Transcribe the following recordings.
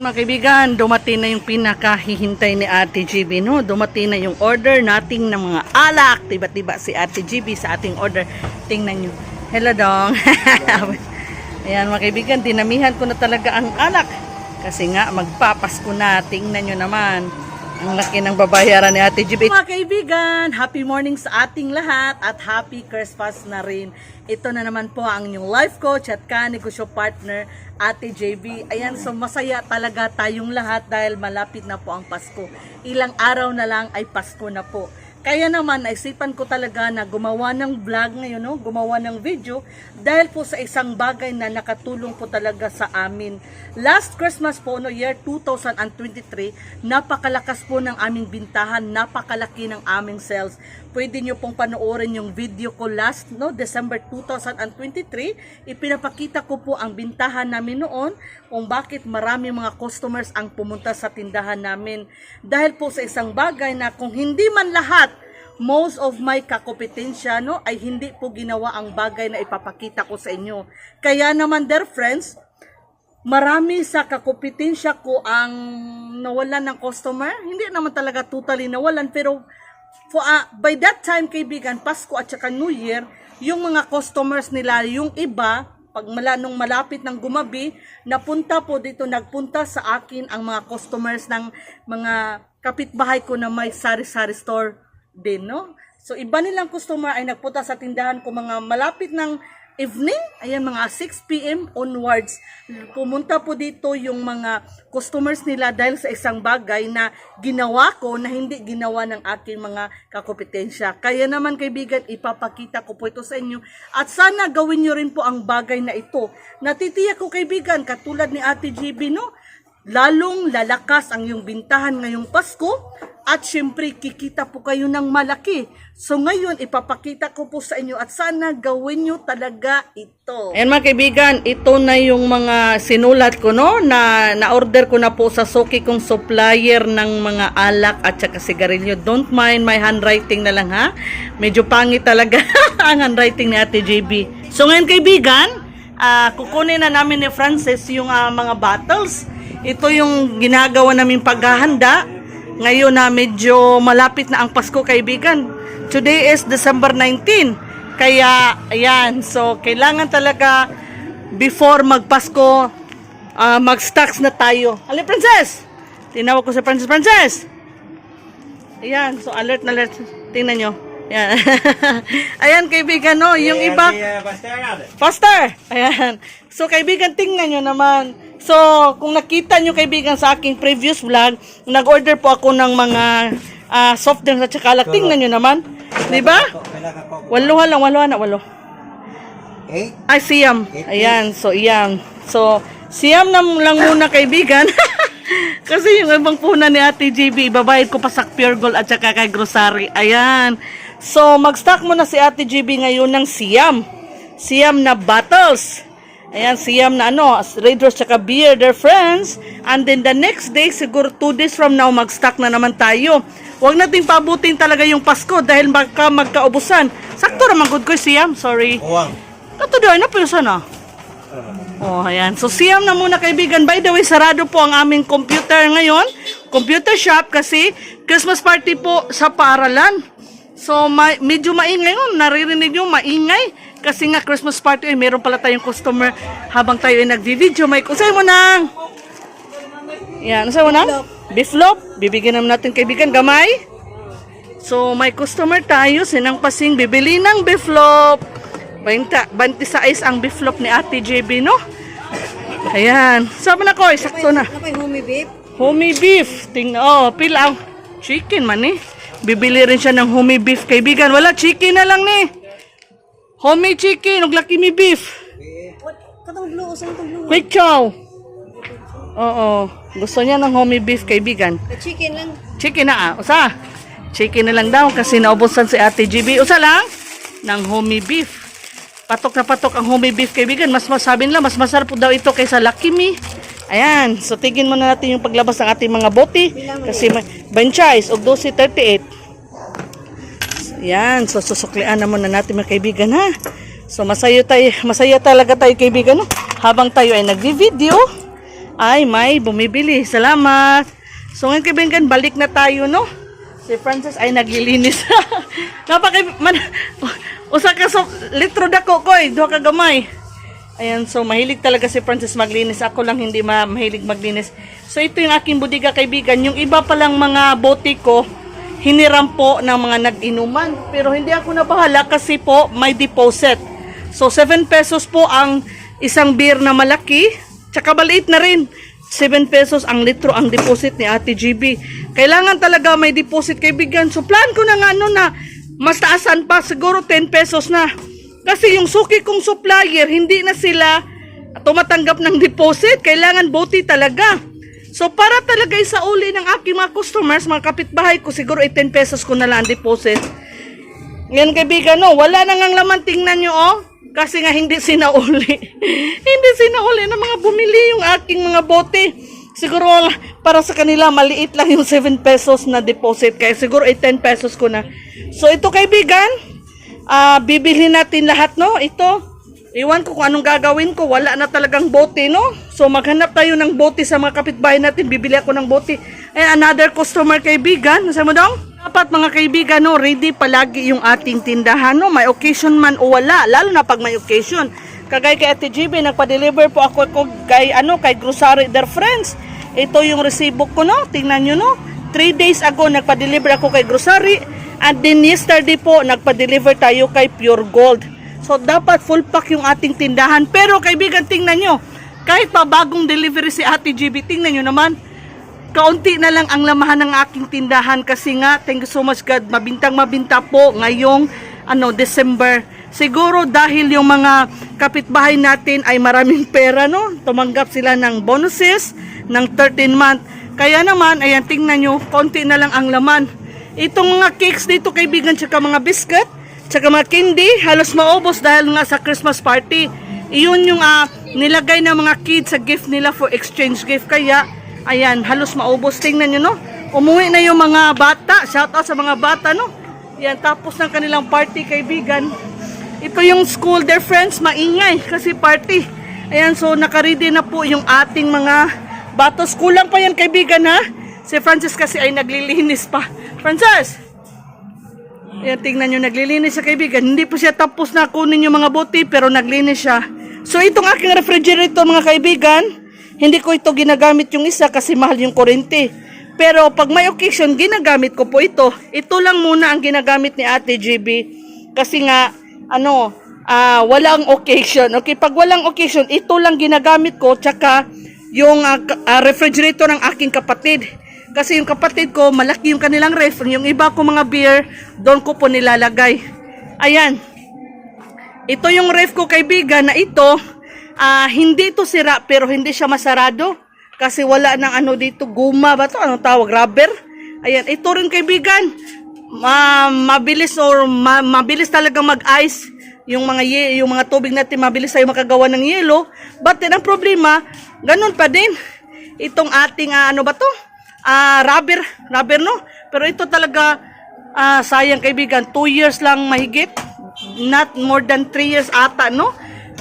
Mga kaibigan, dumating na yung pinakahihintay ni Ate GB, no? Dumating na yung order nating ng mga alak. Tiba-tiba si Ate GB sa ating order. Tingnan nyo. Hello, dong. Ayan, mga kaibigan, dinamihan ko na talaga ang alak. Kasi nga, magpapasko na. Tingnan nyo naman. Ang laki ng babayaran ni Ate GB. Mga kaibigan, happy morning sa ating lahat at happy Christmas na rin. Ito na naman po ang inyong life coach at kanegosyo partner, Ate JB. Ayan, so masaya talaga tayong lahat dahil malapit na po ang Pasko. Ilang araw na lang ay Pasko na po. Kaya naman, naisipan ko talaga na gumawa ng vlog ngayon, no? gumawa ng video, dahil po sa isang bagay na nakatulong po talaga sa amin. Last Christmas po, no, year 2023, napakalakas po ng aming bintahan, napakalaki ng aming sales. Pwede nyo pong panoorin yung video ko last, no, December 2023. Ipinapakita ko po ang bintahan namin noon, kung bakit marami mga customers ang pumunta sa tindahan namin. Dahil po sa isang bagay na kung hindi man lahat, most of my kakompetensya no, ay hindi po ginawa ang bagay na ipapakita ko sa inyo. Kaya naman, dear friends, marami sa kakompetensya ko ang nawalan ng customer. Hindi naman talaga totally nawalan, pero for, ah, by that time, kaibigan, Pasko at saka New Year, yung mga customers nila, yung iba, pag mala, nung malapit ng gumabi, napunta po dito, nagpunta sa akin ang mga customers ng mga kapitbahay ko na may sari-sari store din, no? So, iba nilang customer ay nagpunta sa tindahan ko mga malapit ng evening, ayan mga 6 p.m. onwards, pumunta po dito yung mga customers nila dahil sa isang bagay na ginawa ko na hindi ginawa ng aking mga kakompetensya. Kaya naman kaibigan, ipapakita ko po ito sa inyo at sana gawin nyo rin po ang bagay na ito. Natitiyak ko kaibigan, katulad ni Ate GB, no? lalong lalakas ang iyong bintahan ngayong Pasko at syempre kikita po kayo ng malaki. So ngayon ipapakita ko po sa inyo at sana gawin nyo talaga ito. Ayan mga kaibigan, ito na yung mga sinulat ko no na na-order ko na po sa Soki kong supplier ng mga alak at saka sigarilyo. Don't mind my handwriting na lang ha. Medyo pangit talaga ang handwriting ni Ate JB. So ngayon kaibigan, ah, kukunin na namin ni Francis yung ah, mga bottles. Ito yung ginagawa namin paghahanda. Ngayon na medyo malapit na ang Pasko, kaibigan. Today is December 19. Kaya, ayan. So, kailangan talaga before magpasko, ah, mag-stocks na tayo. Alin, Princess? Tinawag ko sa Princess. Princess! Ayan. So, alert na alert. Tingnan nyo. Ayan. ayan, kaibigan, no? Yung iba... Faster! Ayan. So, kaibigan, tingnan nyo naman. So, kung nakita nyo, kaibigan, sa aking previous vlog, nag-order po ako ng mga ah, soft drinks at saka alak. Tingnan nyo naman. Di ba? Waluhan lang, waluhan na, walo. Eight? Ay, siyam. Ayan, so, iyan. So, siyam na lang muna, kaibigan. Kasi yung ibang puna ni Ate JB, ibabayad ko pa sa Pure Gold at saka kay Grocery. Ayan. So, mag-stock muna si Ate JB ngayon ng siyam. Siyam na bottles. Ayan, siyam na ano, Red Rose tsaka beer, their friends. And then the next day, siguro 2 days from now, mag-stock na naman tayo. Huwag nating pabutin talaga yung Pasko dahil magka magkaubusan. Sakto naman good ko siyam, sorry. Uwang. Kato doon, na pero sana. Oh, ayan. So, siyam na muna kaibigan. By the way, sarado po ang aming computer ngayon. Computer shop kasi Christmas party po sa paaralan. So, ma- medyo maingay yun. Naririnig nyo, maingay. Kasi nga Christmas party, eh, meron pala tayong customer habang tayo ay nagvi-video. May kusay mo nang. Yan, usay mo nang? Beef loaf. Bibigyan naman natin kaibigan gamay. So, may customer tayo, sinang pasing bibili ng beef loaf. 20, 26 ang beef loaf ni Ate JB, no? Ayan. Sabi na ko, sakto na. Ano pa yung homie beef? Homey beef. Ting oh, pila. Chicken man eh. Bibili rin siya ng homey beef, kaibigan. Wala, chicken na lang ni. Homey chicken, ug laki mi beef. Katong blue, usang blue. Quick chow. Oo. Gusto niya ng homey beef, kaibigan. Chicken lang. Chicken na ah. Usa. Chicken na lang daw kasi naubusan si Ate GB. Usa lang ng homey beef. Patok na patok ang homey beef kaibigan. Mas masabi nila, mas masarap daw ito kaysa Lucky Me. Ayan. So, tigin muna natin yung paglabas ng ating mga bote. Kasi may franchise og 12.38. Ayan. So, susuklian na muna natin mga kaibigan ha. So, masaya tayo, masaya talaga tayo kaibigan no? Habang tayo ay nagvi-video. ay may bumibili. Salamat. So ngayon kaibigan, balik na tayo, no? Si Francis ay naglilinis. Napaka man usa ka so litro dako ko eh, duha ka gamay. Ayan, so mahilig talaga si Francis maglinis. Ako lang hindi ma mahilig maglinis. So ito yung aking budiga kaibigan. Yung iba palang mga bote ko, hiniram po ng mga nag-inuman. Pero hindi ako nabahala kasi po may deposit. So 7 pesos po ang isang beer na malaki. Tsaka maliit na rin. 7 pesos ang litro ang deposit ni Ate GB. Kailangan talaga may deposit kaibigan. So plan ko na nga ano na mas taasan pa siguro 10 pesos na. Kasi yung suki kong supplier, hindi na sila tumatanggap ng deposit. Kailangan bote talaga. So para talaga sa uli ng aking mga customers, mga kapitbahay ko, siguro ay 10 pesos ko na lang ang deposit. Ngayon kaibigan, no, wala na ngang laman, tingnan nyo, oh. Kasi nga hindi sinauli. hindi sinauli ng mga bumili yung aking mga bote. Siguro para sa kanila maliit lang yung 7 pesos na deposit. Kaya siguro ay 10 pesos ko na. So ito kaibigan, ah bibili natin lahat, no? Ito, Iwan ko kung anong gagawin ko. Wala na talagang bote, no? So, maghanap tayo ng bote sa mga kapitbahay natin. Bibili ako ng bote. And another customer kaibigan. Nasa mo daw? Dapat mga kaibigan, no, ready palagi yung ating tindahan, no? May occasion man o wala. Lalo na pag may occasion. Kagay kay Ate GB, nagpa-deliver po ako ko kay, ano, kay Grocery Their Friends. Ito yung resibo ko, no? Tingnan nyo, no? Three days ago, nagpa-deliver ako kay Grocery. And then yesterday po, nagpa-deliver tayo kay Pure Gold. So, dapat full pack yung ating tindahan. Pero, kaibigan, tingnan nyo. Kahit pa bagong delivery si Ate GB, tingnan nyo naman. Kaunti na lang ang lamahan ng aking tindahan kasi nga, thank you so much God, mabintang mabinta po ngayong ano, December. Siguro dahil yung mga kapitbahay natin ay maraming pera, no? Tumanggap sila ng bonuses ng 13 month. Kaya naman, ayan, tingnan nyo, konti na lang ang laman. Itong mga cakes dito, kaibigan, tsaka mga biscuit, tsaka mga candy, halos maubos dahil nga sa Christmas party. Iyon yung ah, nilagay ng mga kids sa gift nila for exchange gift. Kaya, ayan, halos maubos. Tingnan nyo, no? Umuwi na yung mga bata. Shout out sa mga bata, no? Yan, tapos ng kanilang party, kaibigan. Ito yung school, their friends, maingay kasi party. Ayan, so nakaready na po yung ating mga batos. Kulang pa yan, kaibigan, ha? Si Francis kasi ay naglilinis pa. Francis! Ayan, tingnan nyo, naglilinis siya kaibigan. Hindi po siya tapos na kunin yung mga bote, pero naglinis siya. So, itong aking refrigerator, mga kaibigan, hindi ko ito ginagamit yung isa kasi mahal yung kurente. Pero, pag may occasion, ginagamit ko po ito. Ito lang muna ang ginagamit ni Ate GB. Kasi nga, ano, ah, walang occasion. Okay, pag walang occasion, ito lang ginagamit ko, tsaka yung ka- ah, refrigerator ng aking kapatid. Kasi yung kapatid ko, malaki yung kanilang ref. Yung iba ko mga beer, doon ko po nilalagay. Ayan. Ito yung ref ko kaibigan na ito, ah, hindi ito sira pero hindi siya masarado. Kasi wala nang ano dito, guma ba to? Anong tawag? Rubber? Ayan, ito rin kaibigan. Ma mabilis or ma- mabilis talaga mag-ice yung mga ye- yung mga tubig natin mabilis tayo makagawa ng yelo. But then ang problema, ganun pa din. Itong ating ah, ano ba to? Ah, rubber, rubber no. Pero ito talaga ah, sayang kaibigan, 2 years lang mahigit. Not more than 3 years ata, no?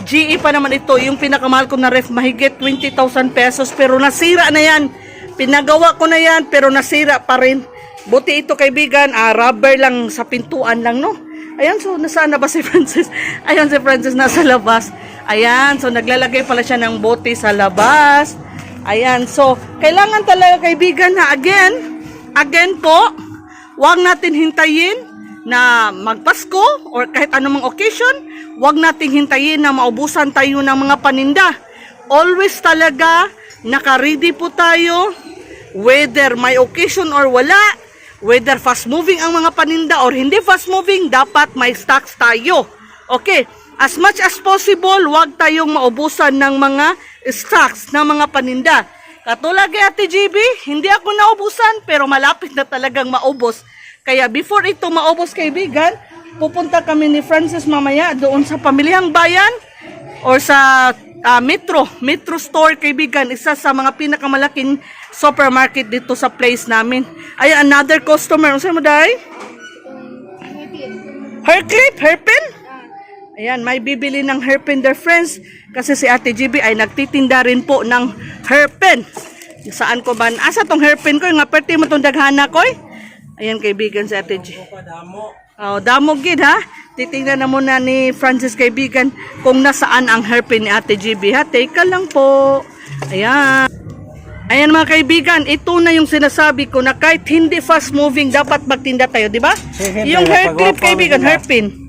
GE pa naman ito, yung pinakamahal ko na ref, mahigit 20,000 pesos. Pero nasira na yan. Pinagawa ko na yan, pero nasira pa rin. Buti ito kaibigan, ah, rubber lang sa pintuan lang, no? Ayan, so nasaan na ba si Francis? Ayan si Francis nasa labas. Ayan, so naglalagay pala siya ng bote sa labas. Ayan, so kailangan talaga kaibigan na again, again po, huwag natin hintayin na magpasko or kahit anumang occasion, huwag nating hintayin na maubusan tayo ng mga paninda. Always talaga, nakaready po tayo, whether may occasion or wala, whether fast moving ang mga paninda or hindi fast moving, dapat may stocks tayo. Okay, as much as possible, huwag tayong maubusan ng mga stocks ng mga paninda. Katulad kay Ate GB, hindi ako naubusan pero malapit na talagang maubos. Kaya before ito maubos kaibigan, pupunta kami ni Francis mamaya doon sa Pamilyang Bayan or sa ah, Metro, Metro Store kaibigan, isa sa mga pinakamalaking supermarket dito sa place namin. Ay, another customer. Ano mo dahil? Hair clip? Hairpin? Ayan, may bibili ng hairpin their friends kasi si Ate GB ay nagtitinda rin po ng hairpin. Saan ko ba? Asa tong hairpin ko? Nga pwede mo tong daghana ko. Ayan kaibigan si Ate G. Oh, damo gid ha. Titingnan na muna ni Francis kaibigan kung nasaan ang hairpin ni Ate GB ha. Teka lang po. Ayan. Ayan mga kaibigan, ito na yung sinasabi ko na kahit hindi fast moving dapat magtinda tayo, di ba? Yung hair clip pagwapa kaibigan, hairpin.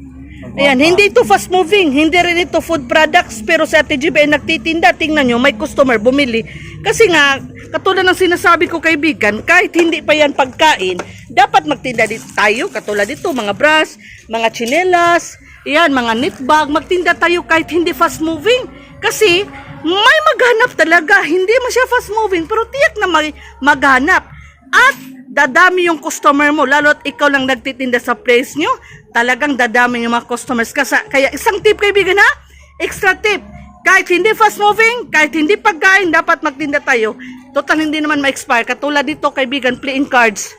Ayan, hindi ito fast moving, hindi rin ito food products, pero sa Ate GB ay nagtitinda, tingnan nyo, may customer bumili. Kasi nga, katulad ng sinasabi ko kaibigan, kahit hindi pa yan pagkain, dapat magtinda dito tayo, katulad dito, mga bras, mga chinelas, yan, mga knit bag, magtinda tayo kahit hindi fast moving. Kasi, may maghanap talaga, hindi man siya fast moving, pero tiyak na may maghanap. At dadami yung customer mo, lalo't ikaw lang nagtitinda sa place nyo, talagang dadami yung mga customers. Kasi, kaya isang tip kaibigan ha, extra tip, kahit hindi fast moving, kahit hindi pagkain, dapat magtinda tayo. Total hindi naman ma-expire. Katulad dito kaibigan, playing cards.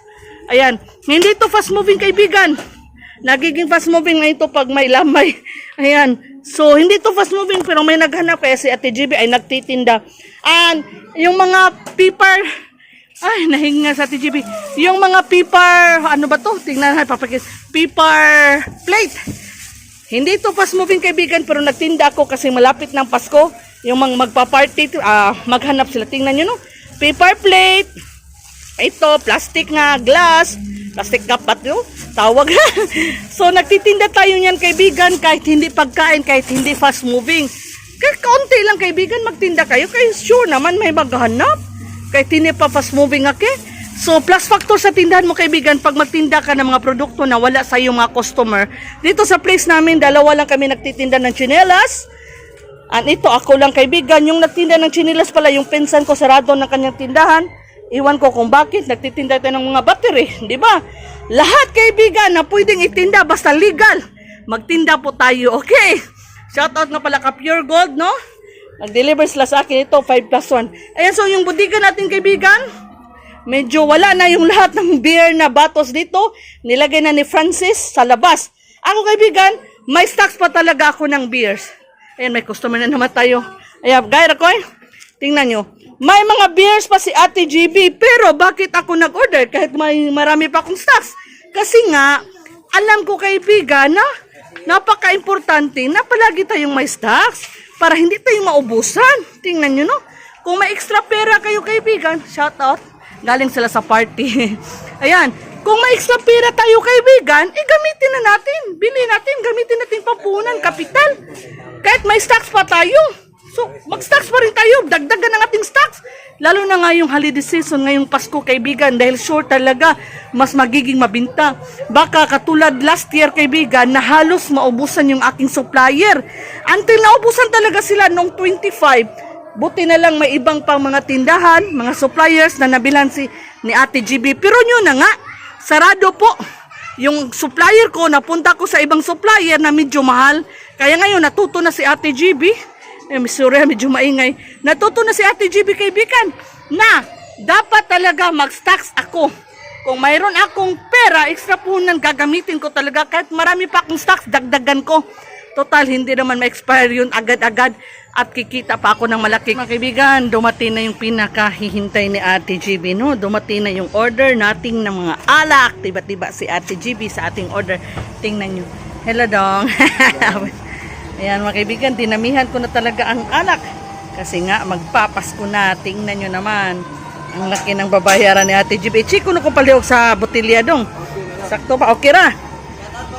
Ayan, hindi to fast moving kaibigan. Nagiging fast moving na ito pag may lamay. Ayan. So, hindi to fast moving pero may naghanap kaya si Ate GB ay nagtitinda. And, yung mga paper, ay, nahinga sa Ate GB. Yung mga paper, ano ba to? Tingnan na, papakit. Paper plate. Hindi to fast moving kaibigan pero nagtinda ako kasi malapit ng Pasko. Yung mga magpa-party, ah, maghanap sila. Tingnan nyo no. Paper plate. Ito, plastic nga, glass. Plastic cup ba yun? Tawag. so, nagtitinda tayo niyan kaibigan kahit hindi pagkain, kahit hindi fast moving. Kahit kaunti lang kaibigan, magtinda kayo. Kaya sure naman may maghanap. Kahit hindi pa fast moving ake. So, plus factor sa tindahan mo kaibigan, pag magtinda ka ng mga produkto na wala sa iyong mga customer. Dito sa place namin, dalawa lang kami nagtitinda ng chinelas. At ito, ako lang kaibigan, yung nagtinda ng chinilas pala, yung pinsan ko sarado ng kanyang tindahan. Iwan ko kung bakit, nagtitinda tayo ng mga battery, di ba? Lahat kaibigan na pwedeng itinda, basta legal. Magtinda po tayo, okay? Shoutout nga pala ka Pure Gold, no? Nag-deliver sila sa akin ito, 5 plus 1. Ayan, so yung budiga natin kaibigan, medyo wala na yung lahat ng beer na batos dito. Nilagay na ni Francis sa labas. Ako kaibigan, may stocks pa talaga ako ng beers. Ayan, may customer na naman tayo. Ayan, Gaira ko Tingnan nyo. May mga beers pa si Ate GB, pero bakit ako nag-order kahit may marami pa akong stocks? Kasi nga, alam ko kaibigan na napaka-importante na palagi tayong may stocks para hindi tayo maubusan. Tingnan nyo, no? Kung may extra pera kayo kaibigan, shout out. Galing sila sa party. Ayan. Kung may extra pera tayo kaibigan, eh gamitin na natin. Bili natin, gamitin natin pampunan, kapital. Kahit may stocks pa tayo. So, mag-stocks pa rin tayo. Dagdagan ang ating stocks. Lalo na nga yung holiday season, ngayong Pasko, kaibigan, dahil sure talaga, mas magiging mabinta. Baka katulad last year, kaibigan, na halos maubusan yung aking supplier. Until naubusan talaga sila noong 25. Buti na lang may ibang pang mga tindahan, mga suppliers na nabilan si ni Ate GB. Pero nyo na nga, sarado po. Yung supplier ko, napunta ko sa ibang supplier na medyo mahal. Kaya ngayon, natuto na si Ate GB. Eh, sorry, medyo maingay. Natuto na si Ate GB kaibigan na dapat talaga mag-stocks ako. Kung mayroon akong pera, extra punan, gagamitin ko talaga. Kahit marami pa akong stocks, dagdagan ko. Total, hindi naman ma-expire yun agad-agad at kikita pa ako ng malaki. Mga kaibigan, dumating na yung pinakahihintay ni Ate GB, no? Dumating na yung order nating ng mga alak. Tiba-tiba si Ate GB sa ating order. Tingnan nyo. Hello, dong. Ayan, mga kaibigan, dinamihan ko na talaga ang alak. Kasi nga, magpapasko na. Tingnan nyo naman. Ang laki ng babayaran ni Ate GB. Chiko na ko palihog sa botilya, dong. Sakto pa. Okay ra.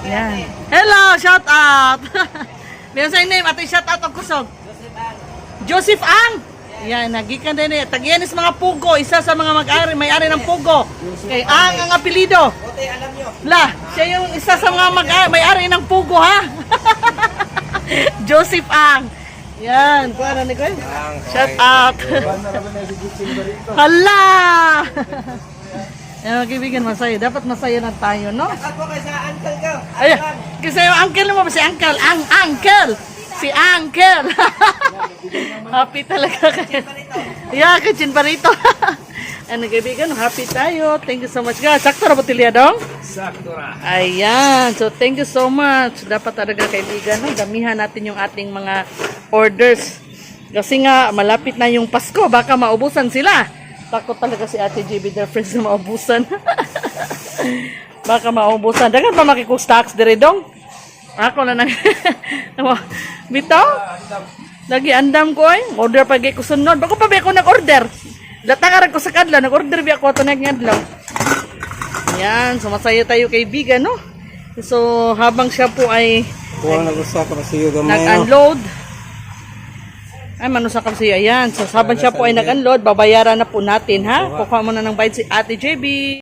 Yan. Hello, shout out. Meron sa name, ate shout out ang kusog. Joseph Ang. Yan, nagikan din eh. Tagyanis mga pugo, isa sa mga mag-ari, may-ari ng pugo. Kay Ang ang apelido. La, siya yung isa sa mga mag-ari, may-ari ng pugo ha. Joseph Ang. Yan, kung ano ni Kuya? Shout out. Hala! Yan mga kaibigan, masaya. Dapat masaya na tayo, no? Ako kay sa uncle ko. Ay, kasi yung uncle mo ba si uncle? Ang uncle! Si uncle! Happy talaga kayo. Yeah, kitchen pa rito. Ano kaibigan, happy tayo. Thank you so much guys. Sakto na ba tilya dong? Sakto na. Ayan. So, thank you so much. Dapat talaga kaibigan, no? damihan natin yung ating mga orders. Kasi nga, malapit na yung Pasko. Baka maubusan sila. Takot talaga si Ate JB their friends na maubusan. Baka maubusan. Dagan pa makikustocks dire dong. Ako na nang... Bitaw? Lagi andam ko ay. Order pa ko sunod. Bako pa ba ako nag-order? Latangaran ko sa kadlaw. Nag-order ba ako ito nag-adlaw. Yan, so masaya tayo kaibigan, no? So, habang siya po ay Kuha na gusto ka kasi yung gamay. no? nag-unload, ay, manusa kam siya. Ayan, so habang siya po ay nag-unload, babayaran na po natin, ha? Kukuha mo na ng bayad si Ate JB.